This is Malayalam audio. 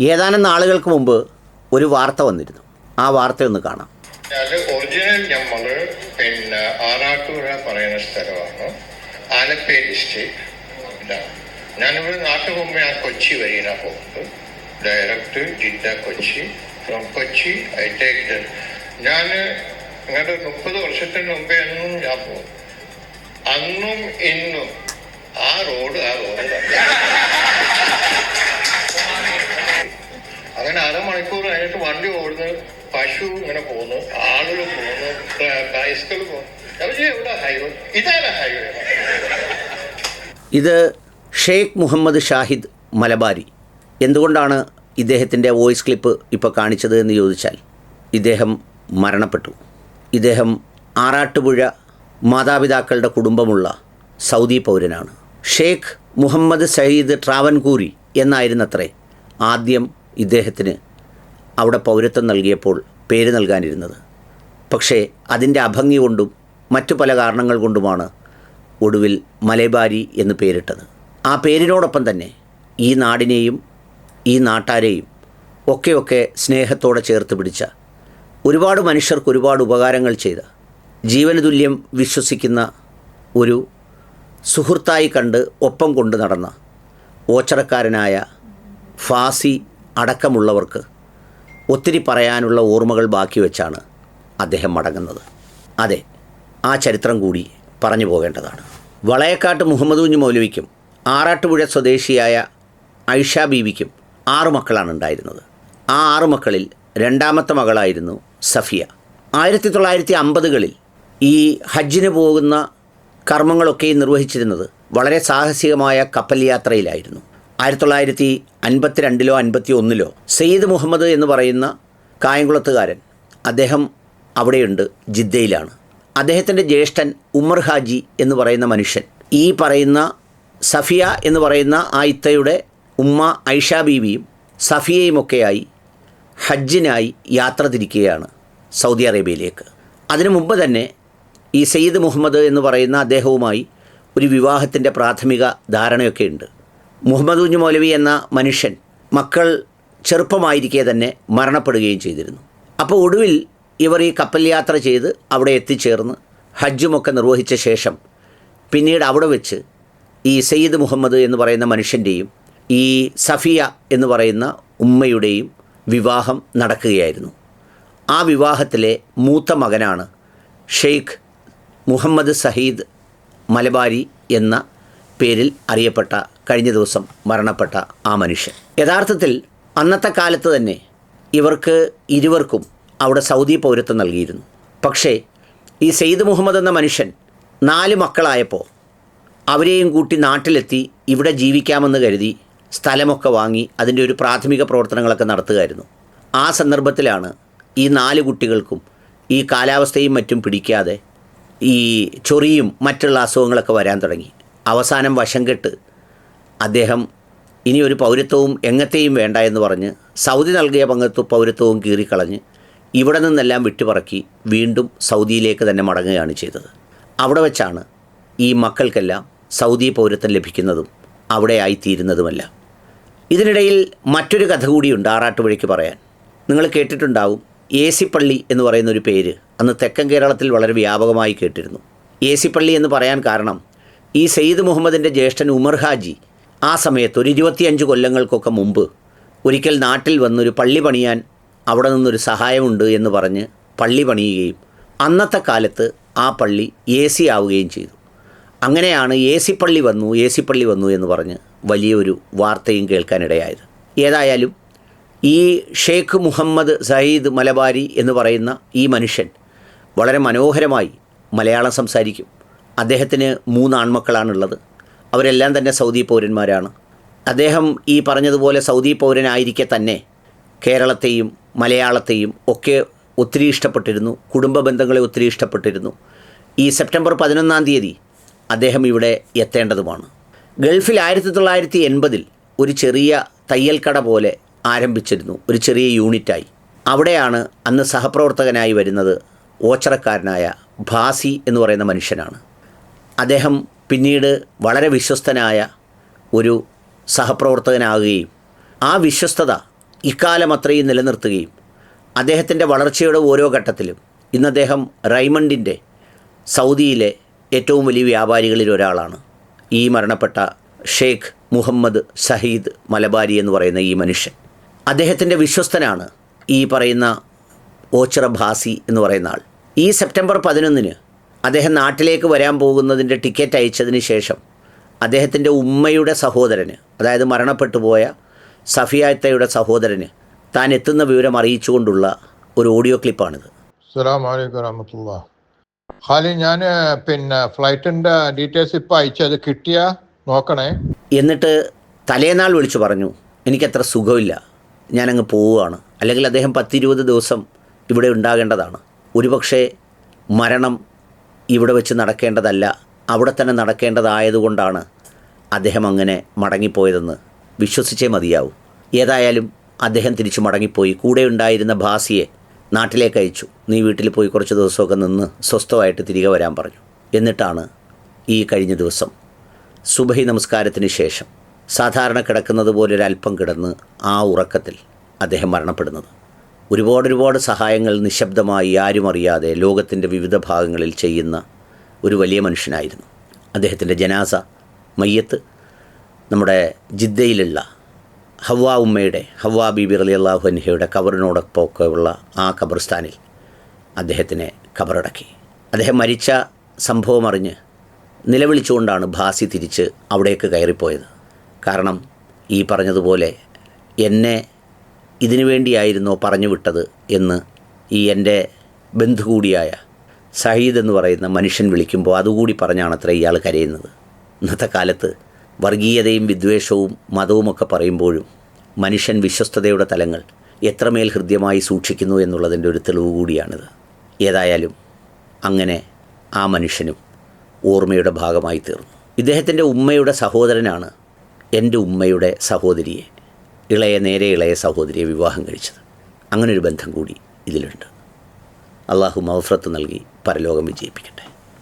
ഏതാനും നാളുകൾക്ക് മുമ്പ് ഒരു വാർത്ത വന്നിരുന്നു. ആ വാർത്ത ഒന്ന് കാണാം. അത് ഒറിജിനൽ നമ്മൾ പിന്നെ ആറാട്ടുപുഴ പറയുന്ന സ്ഥലമാണ്. ആലപ്പേ ഡിസ്ട്രിക്ട് ഇതാണ് ഞാനിവിടെ നാട്ടു മുമ്പ് ഞാൻ കൊച്ചി വരെയാണ് പോകുന്നത്. Direct Jeddah Kochi. From Kochi I take the ഞാൻ നിങ്ങളുടെ മുപ്പത് വർഷത്തിന് മുമ്പേ എന്നും ഞാൻ പോകും. അന്നും ഇന്നും ആ റോഡ് ആ റോഡ് തന്നെ പശു ഇങ്ങനെ പോകുന്നു ആളുകൾ പോകുന്നു ബൈസ്കിൾ പോകുന്നു. ഹൈവേ ഇതാണ് ഹൈവേ ഇത് ഷെയ്ഖ് മുഹമ്മദ് ഷാഹിദ് മലബാരി. എന്തുകൊണ്ടാണ് ഇദ്ദേഹത്തിന്റെ വോയിസ് ക്ലിപ്പ് ഇപ്പോൾ കാണിച്ചത് എന്ന് ചോദിച്ചാൽ ഇദ്ദേഹം മരണപ്പെട്ടു. ഇദ്ദേഹം ആറാട്ടുപുഴ മാതാപിതാക്കളുടെ കുടുംബമുള്ള സൗദി പൗരനാണ്. ഷെയ്ഖ് മുഹമ്മദ് സയ്യിദ് ട്രാവൻകൂരി എന്നായിരുന്നത്രേ ആദ്യം ഇദ്ദേഹത്തിന് അവിടെ പൗരത്വം നൽകിയപ്പോൾ പേര് നൽകാനിരുന്നത്. പക്ഷേ അതിന്റെ അഭംഗി കൊണ്ടും മറ്റു പല കാരണങ്ങൾ കൊണ്ടുമാണ് ഒടുവിൽ മലബാരി എന്ന് പേരിട്ടത്. ആ പേരിനോടൊപ്പം തന്നെ ഈ നാടിനെയും ഈ നാട്ടാരെയും ഒക്കെയൊക്കെ സ്നേഹത്തോടെ ചേർത്ത് പിടിച്ച ഒരുപാട് മനുഷ്യർക്ക് ഒരുപാട് ഉപകാരങ്ങൾ ചെയ്ത ജീവന തുല്യം വിശ്വസിക്കുന്ന ഒരു സുഹൃത്തായി കണ്ട് ഒപ്പം കൊണ്ടു നടന്ന ഓച്ചറക്കാരനായ ഫാസി അടക്കമുള്ളവർക്ക് ഒത്തിരി പറയാനുള്ള ഓർമ്മകൾ ബാക്കി വെച്ചാണ് അദ്ദേഹം മടങ്ങുന്നത്. അതെ ആ ചരിത്രം കൂടി പറഞ്ഞു പോകേണ്ടതാണ്. വളയക്കാട്ട് മുഹമ്മദ് കുഞ്ഞു മൗലവിക്കും ആറാട്ടുപുഴ സ്വദേശിയായ ഐഷ ബീവിക്കും ആറു മക്കളാണ് ഉണ്ടായിരുന്നത്. ആ ആറു മക്കളിൽ രണ്ടാമത്തെ മകളായിരുന്നു സഫിയ. ആയിരത്തി തൊള്ളായിരത്തി അമ്പതുകളിൽ ഈ ഹജ്ജിന് പോകുന്ന കർമ്മങ്ങളൊക്കെ നിർവഹിച്ചിരുന്നത് വളരെ സാഹസികമായ കപ്പൽ യാത്രയിലായിരുന്നു. ആയിരത്തി തൊള്ളായിരത്തി അൻപത്തിരണ്ടിലോ അൻപത്തി ഒന്നിലോ സെയ്ദ് മുഹമ്മദ് എന്ന് പറയുന്ന കായംകുളത്തുകാരൻ അദ്ദേഹം അവിടെയുണ്ട് ജിദ്ദയിലാണ്. അദ്ദേഹത്തിന്റെ ജ്യേഷ്ഠൻ ഉമർ ഹാജി എന്ന് പറയുന്ന മനുഷ്യൻ ഈ പറയുന്ന സഫിയ എന്ന് പറയുന്ന ആ ഇത്തയുടെ ഉമ്മ ഐഷ ബീവിയും സഫിയയുമൊക്കെയായി ഹജ്ജിനായി യാത്ര തിരിക്കുകയാണ് സൗദി അറേബ്യയിലേക്ക്. അതിനു മുമ്പ് തന്നെ ഈ സെയ്ദ് മുഹമ്മദ് എന്ന് പറയുന്ന അദ്ദേഹവുമായി ഒരു വിവാഹത്തിന്റെ പ്രാഥമിക ധാരണയൊക്കെ ഉണ്ട് മുഹമ്മദ് കുഞ്ഞു മൗലവി എന്ന മനുഷ്യൻ മക്കൾ ചെറുപ്പമായിരിക്കെ തന്നെ മരണപ്പെടുകയും ചെയ്തിരുന്നു. അപ്പോൾ ഒടുവിൽ ഇവർ ഈ കപ്പൽ യാത്ര ചെയ്ത് അവിടെ എത്തിച്ചേർന്ന് ഹജ്ജുമൊക്കെ നിർവഹിച്ച ശേഷം പിന്നീട് അവിടെ വെച്ച് ഈ സയ്യിദ് മുഹമ്മദ് എന്ന് പറയുന്ന മനുഷ്യന്റെയും ഈ സഫിയ എന്ന് പറയുന്ന ഉമ്മയുടെയും വിവാഹം നടക്കുകയായിരുന്നു. ആ വിവാഹത്തിലെ മൂത്ത മകനാണ് ഷെയ്ഖ് മുഹമ്മദ് സഹീദ് മലബാരി എന്ന പേരിൽ അറിയപ്പെട്ട കഴിഞ്ഞ ദിവസം മരണപ്പെട്ട ആ മനുഷ്യൻ. യഥാർത്ഥത്തിൽ അന്നത്തെ കാലത്ത് തന്നെ ഇവർക്ക് ഇരുവർക്കും അവിടെ സൗദി പൗരത്വം നൽകിയിരുന്നു. പക്ഷേ ഈ സെയ്ദ് മുഹമ്മദ് എന്ന മനുഷ്യൻ നാല് മക്കളായപ്പോൾ അവരെയും കൂട്ടി നാട്ടിലെത്തി ഇവിടെ ജീവിക്കാമെന്ന് കരുതി സ്ഥലമൊക്കെ വാങ്ങി അതിന്റെ ഒരു പ്രാഥമിക പ്രവർത്തനങ്ങളൊക്കെ നടത്തുകയായിരുന്നു. ആ സന്ദർഭത്തിലാണ് ഈ നാല് കുട്ടികൾക്കും ഈ കാലാവസ്ഥയും മറ്റും പിടിക്കാതെ ഈ ചൊറിയും മറ്റുള്ള അസുഖങ്ങളൊക്കെ വരാൻ തുടങ്ങി. അവസാനം വശം കെട്ട് അദ്ദേഹം ഇനി ഒരു പൗരത്വവും എങ്ങത്തെയും വേണ്ട എന്ന് പറഞ്ഞ് സൗദി നൽകിയ പങ്കത്വ പൗരത്വവും കീറിക്കളഞ്ഞ് ഇവിടെ നിന്നെല്ലാം വിട്ടുപറക്കി വീണ്ടും സൗദിയിലേക്ക് തന്നെ മടങ്ങുകയാണ് ചെയ്തത്. അവിടെ വെച്ചാണ് ഈ മക്കൾക്കെല്ലാം സൗദി പൗരത്വം ലഭിക്കുന്നതും അവിടെ ആയിത്തീരുന്നതുമെല്ലാം. ഇതിനിടയിൽ മറ്റൊരു കഥ കൂടിയുണ്ട് ആറാട്ടുപുഴയ്ക്ക് പറയാൻ. നിങ്ങൾ കേട്ടിട്ടുണ്ടാവും പള്ളി എന്ന് പറയുന്നൊരു പേര് അന്ന് തെക്കൻ കേരളത്തിൽ വളരെ വ്യാപകമായി കേട്ടിരുന്നു. എ സി പള്ളി എന്ന് പറയാൻ കാരണം ഈ സെയ്ദ് മുഹമ്മദിന്റെ ജ്യേഷ്ഠൻ ഉമർ ഹാജി ആ സമയത്ത് ഒരു ഇരുപത്തിയഞ്ച് കൊല്ലങ്ങൾക്കൊക്കെ മുമ്പ് ഒരിക്കൽ നാട്ടിൽ വന്നൊരു പള്ളി പണിയാൻ അവിടെ നിന്നൊരു സഹായമുണ്ട് എന്ന് പറഞ്ഞ് പള്ളി പണിയുകയും അന്നത്തെ കാലത്ത് ആ പള്ളി എ സി ആവുകയും ചെയ്തു. അങ്ങനെയാണ് എ സി പള്ളി വന്നു എ സി പള്ളി വന്നു എന്ന് പറഞ്ഞ് വലിയൊരു വാർത്തയും കേൾക്കാനിടയായത്. ഏതായാലും ഈ ഷേഖ് മുഹമ്മദ് സയ്യിദ് മലബാരി എന്ന് പറയുന്ന ഈ മനുഷ്യൻ വളരെ മനോഹരമായി മലയാളം സംസാരിക്കും. അദ്ദേഹത്തിന് മൂന്ന് ആൺമക്കളാണുള്ളത് അവരെല്ലാം തന്നെ സൗദി പൗരന്മാരാണ്. അദ്ദേഹം ഈ പറഞ്ഞതുപോലെ സൗദി പൗരനായിരിക്കെ തന്നെ കേരളത്തെയും മലയാളത്തെയും ഒക്കെ ഒത്തിരി ഇഷ്ടപ്പെട്ടിരുന്നു. കുടുംബ ബന്ധങ്ങളെ ഒത്തിരി ഇഷ്ടപ്പെട്ടിരുന്നു. ഈ സെപ്റ്റംബർ പതിനൊന്നാം തീയതി അദ്ദേഹം ഇവിടെ എത്തേണ്ടതുമാണ്. ഗൾഫിൽ ആയിരത്തി തൊള്ളായിരത്തി എൺപതിൽ ഒരു ചെറിയ തയ്യൽക്കട പോലെ ആരംഭിച്ചിരുന്നു. ഒരു ചെറിയ യൂണിറ്റായി. അവിടെയാണ് അന്ന് സഹപ്രവർത്തകനായി വരുന്നത് ഓച്ചറക്കാരനായ ഭാസി എന്ന് പറയുന്ന മനുഷ്യനാണ്. അദ്ദേഹം പിന്നീട് വളരെ വിശ്വസ്തനായ ഒരു സഹപ്രവർത്തകനാകുകയും ആ വിശ്വസ്തത ഇക്കാലം അത്രയും നിലനിർത്തുകയും അദ്ദേഹത്തിന്റെ വളർച്ചയുടെ ഓരോ ഘട്ടത്തിലും ഇന്ന് അദ്ദേഹം റൈമണ്ടിന്റെ സൗദിയിലെ ഏറ്റവും വലിയ വ്യാപാരികളിൽ ഒരാളാണ്. ഈ മരണപ്പെട്ട ഷെയ്ഖ് മുഹമ്മദ് സഹീദ് മലബാരി എന്ന് പറയുന്ന ഈ മനുഷ്യൻ. അദ്ദേഹത്തിന്റെ വിശ്വസ്തനാണ് ഈ പറയുന്ന ഓച്ചിറ ഭാസി എന്ന് പറയുന്ന ആൾ. ഈ സെപ്റ്റംബർ പതിനൊന്നിന് അദ്ദേഹം നാട്ടിലേക്ക് വരാൻ പോകുന്നതിന്റെ ടിക്കറ്റ് അയച്ചതിന് ശേഷം അദ്ദേഹത്തിന്റെ ഉമ്മയുടെ സഹോദരന് അതായത് മരണപ്പെട്ടു പോയ സഫിയാത്തയുടെ സഹോദരന് താൻ എത്തുന്ന വിവരം അറിയിച്ചുകൊണ്ടുള്ള ഒരു ഓഡിയോ ക്ലിപ്പാണിത്. ഹാലി ഞാൻ പിന്നെ ഫ്ലൈറ്റിന്റെ ഡീറ്റെയിൽസ് ഇപ്പൊ അയച്ചത് കിട്ടിയ നോക്കണേ. എന്നിട്ട് തലേനാൾ വിളിച്ചു പറഞ്ഞു എനിക്ക് എനിക്കത്ര സുഖമില്ല ഞാനങ്ങ് പോവുകയാണ്. അല്ലെങ്കിൽ അദ്ദേഹം പത്തിരുപത് ദിവസം ഇവിടെ ഉണ്ടാകേണ്ടതാണ്. ഒരുപക്ഷെ മരണം ഇവിടെ വെച്ച് നടക്കേണ്ടതല്ല അവിടെ തന്നെ നടക്കേണ്ടതായതുകൊണ്ടാണ് അദ്ദേഹം അങ്ങനെ മടങ്ങിപ്പോയതെന്ന് വിശ്വസിച്ചേ മതിയാവും. ഏതായാലും അദ്ദേഹം തിരിച്ചു മടങ്ങിപ്പോയി. കൂടെ ഉണ്ടായിരുന്ന ഭാസിയെ നാട്ടിലേക്ക് അയച്ചു. നീ വീട്ടിൽ പോയി കുറച്ച് ദിവസമൊക്കെ നിന്ന് സ്വസ്ഥമായിട്ട് തിരികെ വരാൻ പറഞ്ഞു. എന്നിട്ടാണ് ഈ കഴിഞ്ഞ ദിവസം സുബഹി നമസ്കാരത്തിന് ശേഷം സാധാരണ കിടക്കുന്നത് പോലെ ഒരല്പം കിടന്ന് ആ ഉറക്കത്തിൽ അദ്ദേഹം മരണപ്പെടുന്നത്. ഒരുപാട് ഒരുപാട് സഹായങ്ങൾ നിശബ്ദമായി ആരും അറിയാതെ ലോകത്തിന്റെ വിവിധ ഭാഗങ്ങളിൽ ചെയ്യുന്ന ഒരു വലിയ മനുഷ്യനായിരുന്നു. അദ്ദേഹത്തിന്റെ ജനാസ മയ്യത്ത് നമ്മുടെ ജിദ്ദയിലുള്ള ഹവ്വ ഉമ്മയുടെ ഹവ്വ ബീബി അലി അള്ളാഹു അൻഹയുടെ കബറിനോടൊപ്പമൊക്കെ ആ ഖബർസ്ഥാനിൽ അദ്ദേഹത്തിനെ കബറടക്കി. അദ്ദേഹം മരിച്ച സംഭവം അറിഞ്ഞ് നിലവിളിച്ചുകൊണ്ടാണ് ഭാസി തിരിച്ച് അവിടേക്ക് കയറിപ്പോയത്. കാരണം ഈ പറഞ്ഞതുപോലെ എന്നെ ഇതിനു വേണ്ടിയായിരുന്നോ പറഞ്ഞു വിട്ടത് എന്ന് ഈ എന്റെ ബന്ധു കൂടിയായ സഹീദ് എന്ന് പറയുന്ന മനുഷ്യൻ വിളിക്കുമ്പോൾ അതുകൂടി പറഞ്ഞാണ് അത്ര ഇയാൾ കരയുന്നത്. ഇന്നത്തെ കാലത്ത് വർഗീയതയും വിദ്വേഷവും മതവുമൊക്കെ പറയുമ്പോഴും മനുഷ്യൻ വിശ്വസ്തതയുടെ തലങ്ങൾ എത്രമേൽ ഹൃദ്യമായി സൂക്ഷിക്കുന്നു എന്നുള്ളതിന്റെ ഒരു തെളിവ് കൂടിയാണിത്. ഏതായാലും അങ്ങനെ ആ മനുഷ്യനും ഓർമ്മയുടെ ഭാഗമായി തീർന്നു ഇദ്ദേഹത്തിന്റെ ഉമ്മയുടെ സഹോദരനാണ് എന്റെ ഉമ്മയുടെ സഹോദരിയെ. ഇളയ നേരെ ഇളയ സഹോദരിയെ വിവാഹം കഴിച്ചത്. അങ്ങനൊരു ബന്ധം കൂടി ഇതിലുണ്ട്. അള്ളാഹു മൗഫ്രത്ത് നൽകി പരലോകം വിജയിപ്പിക്കട്ടെ.